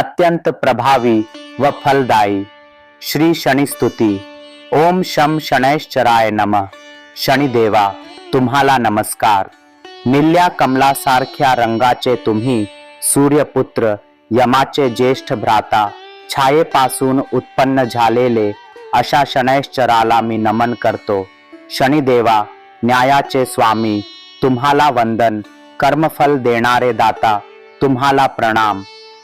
अत्यंत प्रभावी व फलदायी. श्री शनिस्तुती ओम शम शनैश्चराय नमः. शनिदेवा तुम्हाला नमस्कार. निल्या कमलासारख्या रंगाचे तुम्ही सूर्यपुत्र यमाचे ज्येष्ठ भ्राता छायेपासून उत्पन्न झालेले अशा शनैश्चराला मी नमन करतो. शनिदेवा न्यायाचे स्वामी तुम्हाला वंदन कर्मफल देणारे दाता तुम्हाला प्रणाम.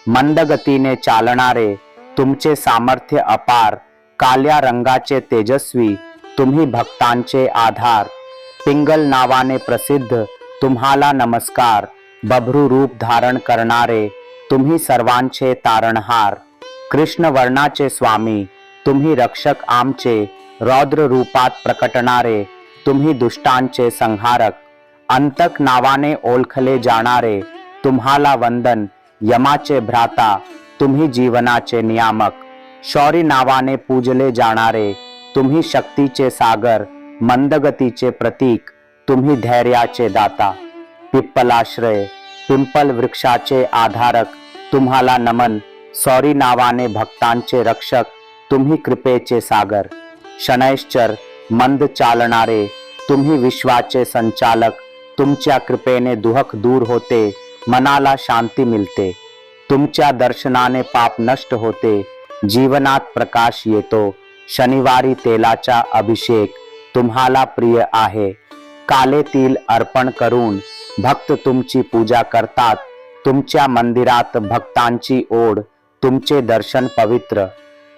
मंदगतीने चालणारे तुमचे सामर्थ्य अपार काल्या रंगाचे तेजस्वी तुम्ही भक्तांचे आधार. पिंगल नावाने प्रसिद्ध तुम्हाला नमस्कार बभ्रू रूप धारण करणारे तुम्ही सर्वांचे तारणहार. कृष्ण वर्णाचे स्वामी तुम्ही रक्षक आमचे रौद्र रूपात प्रकटणारे तुम्ही दुष्टांचे संहारक. अंतक नावाने ओळखले जाणारे तुम्हाला वंदन यमाचे भ्राता तुम्ही जीवनाचे नियामक शौरी नावाने पूजले जाणारे तुम्ही शक्तीचे सागर मंदगतीचे प्रतीक तुम्ही धैर्याचे दाता पिप्पलाश्रय पिंपल वृक्षाचे आधारक तुम्हाला नमन सौरी नावाने भक्तांचे रक्षक तुम्ही कृपेचे सागर शनैश्चर मंद चालणारे तुम्ही विश्वाचे संचालक तुमच्या कृपेने दुहक दूर होते मनाला शांती मिळते तुमच्या दर्शनाने पाप नष्ट होते. जीवनात प्रकाश येतो. शनिवारी तेलाचा अभिषेक तुम्हाला प्रिय आहे. काले तिल अर्पण करून भक्त तुमची पूजा करतात. तुमच्या मंदिरात भक्तांची ओढ तुमचे दर्शन पवित्र.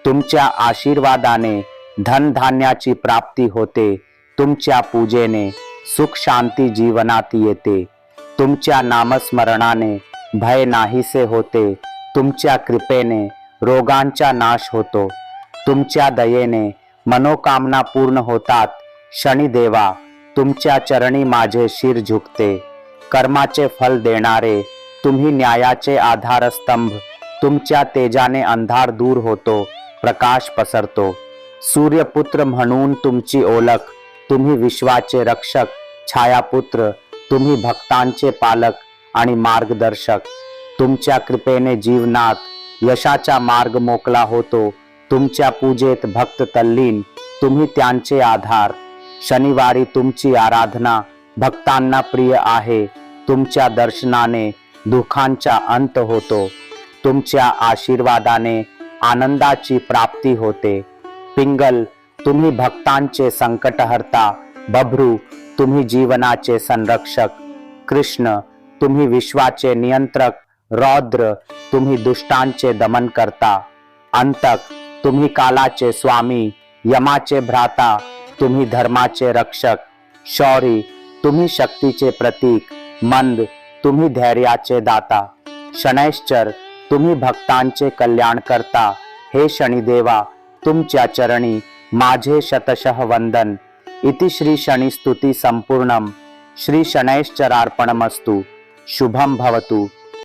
तुमच्या आशीर्वादाने धनधान्याची प्राप्ती होते. तुमच्या पूजेने सुख शांती जीवनात येते. तुमच्या नामस्मरणाने भय नाहीसे होते. तुमच्या कृपेने रोगांचा नाश होतो. तुमच्या दयेने मनोकामना पूर्ण होतात. शनिदेवा तुमच्या चरणी माझे शिर झुकते. कर्माचे फल देणारे तुम्ही न्यायाचे आधारस्तंभ तुमच्या तेजाने अंधार दूर होतो प्रकाश पसरतो. सूर्यपुत्र म्हणून तुमची ओळख तुम्ही विश्वाचे रक्षक छायापुत्र तुम्ही भक्तांचे पालक आणि मार्गदर्शक. तुमच्या कृपेने जीवनात यशाचा मार्ग मोकला होतो. तुमच्या पूजेत भक्त तल्लीन तुम्ही त्यांचे आधार. शनिवारी तुमची आराधना भक्तांना प्रिय आहे. तुमच्या दर्शनाने दुःखांचा अंत होतो. तुमच्या आशीर्वादाने आनंदाची प्राप्ती होते. पिंगल तुम्ही भक्तांचे संकट हरता बभ्रू तुम्ही जीवनाचे संरक्षक कृष्ण तुम्ही विश्वाचे नियंत्रक रौद्र तुम्ही दुष्टांचे दमन करता अंतक तुम्ही कालाचे स्वामी यमाचे भ्राता तुम्ही धर्माचे रक्षक शौरी तुम्ही शक्तीचे प्रतीक मंद तुम्ही धैर्याचे दाता शनैश्चर तुम्ही भक्तांचे कल्याण करता हे शनिदेवा तुमच्या चरणी माझे शतशः वंदन. इति श्री शनिस्तुती संपूर्णम श्री शनैश्चरार्पणमस्तु। शुभम भवतु।